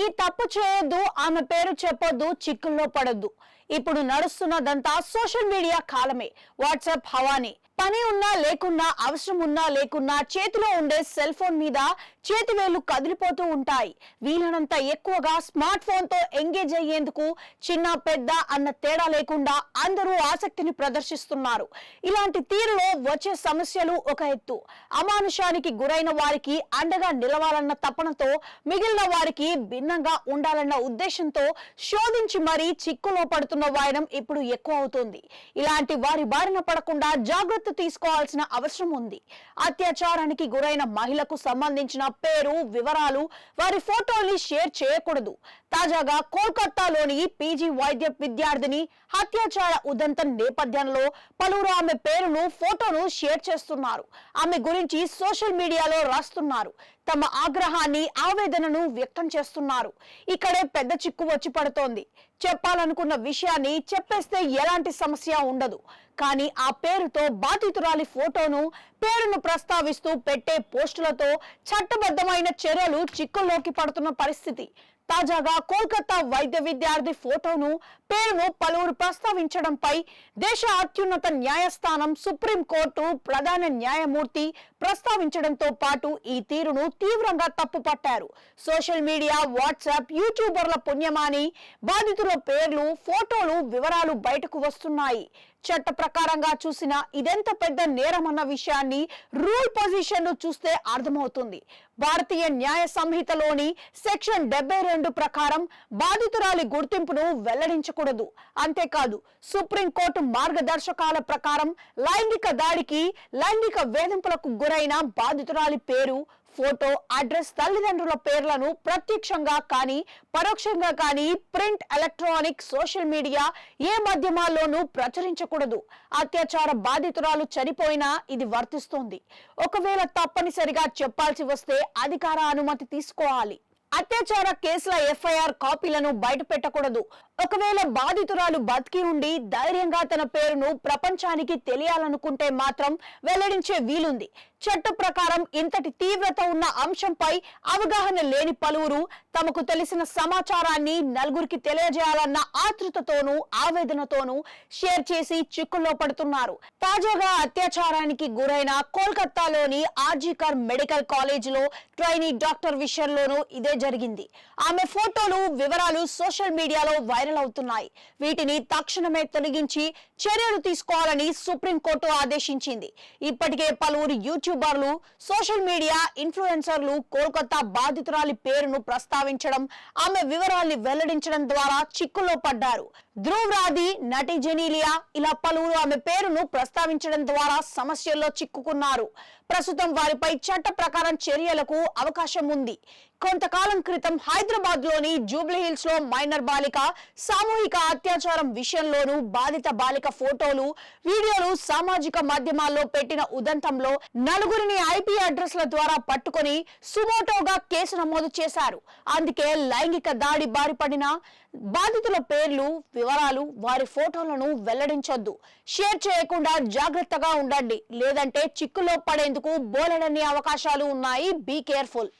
ఈ తప్పు చేయొద్దు ఆమె పేరు చెప్పొద్దు చిక్కుల్లో పడొద్దు. ఇప్పుడు నడుస్తున్నదంతా సోషల్ మీడియా కాలమే. వాట్సాప్ హవానే. పని ఉన్నా లేకున్నా అవసరం ఉన్నా లేకున్నా చేతిలో ఉండే సెల్ ఫోన్ మీద చేతి వేలు కదిలిపోతూ ఉంటాయి. వీలైనంత ఎక్కువగా స్మార్ట్ ఫోన్తో ఎంగేజ్ అయ్యేందుకు చిన్న పెద్ద అన్న తేడా లేకుండా అందరూ ఆసక్తిని ప్రదర్శిస్తున్నారు. ఇలాంటి తీరులో వచ్చే సమస్యలు ఒక ఎత్తు. అమానుషానికి గురైన వారికి అండగా నిలవాలన్న తపనతో మిగిలిన వారికి భిన్నంగా ఉండాలన్న ఉద్దేశంతో శోధించి మరీ చిక్కులో పడుతున్న వాయనం ఇప్పుడు ఎక్కువ అవుతుంది. ఇలాంటి వారి బారిన పడకుండా జాగ్రత్త తీసుకోవాల్సిన అవసరం ఉంది. అత్యాచారానికి గురైన మహిళకు సంబంధించిన పేరు వివరాలు వారి ఫోటోల్ని షేర్ చేయకూడదు. తాజాగా కోల్కతాలోని పీజీ వైద్య విద్యార్థిని అత్యాచార ఉదంతం నేపథ్యంలో పలువురు ఆమె పేరును ఫోటోను షేర్ చేస్తున్నారు. ఆమె గురించి సోషల్ మీడియాలో రాస్తున్నారు. తమ ఆగ్రహాన్ని ఆవేదనను వ్యక్తం చేస్తున్నారు. ఇక్కడే పెద్ద చిక్కు వచ్చి పడుతోంది. చెప్పాలనుకున్న విషయాన్ని చెప్పేస్తే ఎలాంటి సమస్య ఉండదు. కానీ ఆ పేరుతో బాధితురాలి ఫోటోను పేరును ప్రస్తావిస్తూ పెట్టే పోస్టులతో చట్టబద్ధమైన చర్యలు చిక్కుల్లోకి పడుతున్న పరిస్థితి. తాజాగా కోల్కతా వైద్య విద్యార్థి ఫోటోను పేరును పలువురు ప్రస్తావించడంపై దేశ అత్యున్నత న్యాయస్థానం సుప్రీంకోర్టు ప్రధాన న్యాయమూర్తి ప్రస్తావించడంతో పాటు ఈ తీరును తీవ్రంగా తప్పుపట్టారు. సోషల్ మీడియా వాట్సాప్ యూట్యూబర్ల పుణ్యమాని బాధితుల పేర్లు ఫోటోలు వివరాలు బయటకు వస్తున్నాయి. చట్ట ప్రకారంగా చూసిన ఇదెంత పెద్ద నేరమన్న విషయాన్ని రూల్ పొజిషన్ను చూస్తే అర్థమవుతుంది. భారతీయ న్యాయ సంహితలోని సెక్షన్ డెబ్బై రెండు ప్రకారం బాధితురాలి గుర్తింపును వెల్లడించకూడదు. అంతేకాదు సుప్రీంకోర్టు మార్గదర్శకాల ప్రకారం లైంగిక దాడికి లైంగిక వేధింపులకు గురైన బాధితురాలి పేరు ఫోటో అడ్రస్ తల్లిదండ్రుల పేర్లను ప్రత్యక్షంగా కానీ పరోక్షంగా కానీ ప్రింట్ ఎలక్ట్రానిక్ సోషల్ మీడియా ఏ మాధ్యమాల్లోనూ ప్రచురించకూడదు. అత్యాచార బాధితురాలు చనిపోయినా ఇది వర్తిస్తుంది. ఒకవేళ తప్పనిసరిగా చెప్పాల్సి వస్తే అధికార అనుమతి తీసుకోవాలి. అత్యాచార కేసుల ఎఫ్ఐఆర్ కాపీలను బయట పెట్టకూడదు ఒకవేళ బాధితురాలు బతికి ఉండి ధైర్యంగా తన పేరును ప్రపంచానికి తెలియాలనుకుంటే మాత్రం వెల్లడించే వీలుంది. చట్ట ప్రకారం ఇంతటి తీవ్రత ఉన్న అంశంపై అవగాహన లేని పలువురు తమకు తెలిసిన సమాచారాన్ని నలుగురికి తెలియజేయాలన్న ఆతృతతోనూ ఆవేదనతోనూ షేర్ చేసి చిక్కుల్లో పడుతున్నారు. తాజాగా అత్యాచారానికి గురైన కోల్కతాలోని ఆర్జీకర్ మెడికల్ కాలేజీలో ట్రైనీ డాక్టర్ విషయంలోనూ ఇదే జరిగింది. ఆమె ఫోటోలు వివరాలు సోషల్ మీడియాలో వైరల్ అవుతున్నాయి వీటిని తక్షణమే తొలగించి చర్యలు తీసుకోవాలని సుప్రీంకోర్టు ఆదేశించింది. ఇప్పటికే పలువురు యూట్యూబర్లు సోషల్ మీడియా ఇన్ఫ్లుయెన్సర్లు కోల్కతా బాధితురాలి పేరును ప్రస్తావించడం ఆమె వివరాల్ని వెల్లడించడం ద్వారా చిక్కులో పడ్డారు. ధ్రువరాధి నటి జెనీలియా ఇలా పలువురు ఆమె పేరును ప్రస్తావించడం ద్వారా సమస్యల్లో చిక్కుకున్నారు. ప్రస్తుతం వారిపై చట్ట ప్రకారం చర్యలకు అవకాశం ఉంది. కొంతకాలం క్రితం హైదరాబాద్లోని జూబ్లీహిల్స్లో మైనర్ బాలిక సామూహిక అత్యాచారం విషయంలోనూ బాధిత బాలిక ఫోటోలు వీడియోలు సామాజిక మాధ్యమాల్లో పెట్టిన ఉదంతంలో నలుగురిని ఐపీ అడ్రస్ల ద్వారా పట్టుకొని సుమోటోగా కేసు నమోదు చేశారు. అందుకే లైంగిక దాడి బారిపడిన బాధితుల పేర్లు వివరాలు వారి ఫోటోలను వెల్లడించొద్దు. షేర్ చేయకుండా జాగ్రత్తగా ఉండండి. లేదంటే చిక్కులో పడేందుకు బోలెడన్ని అవకాశాలు ఉన్నాయి. Be careful.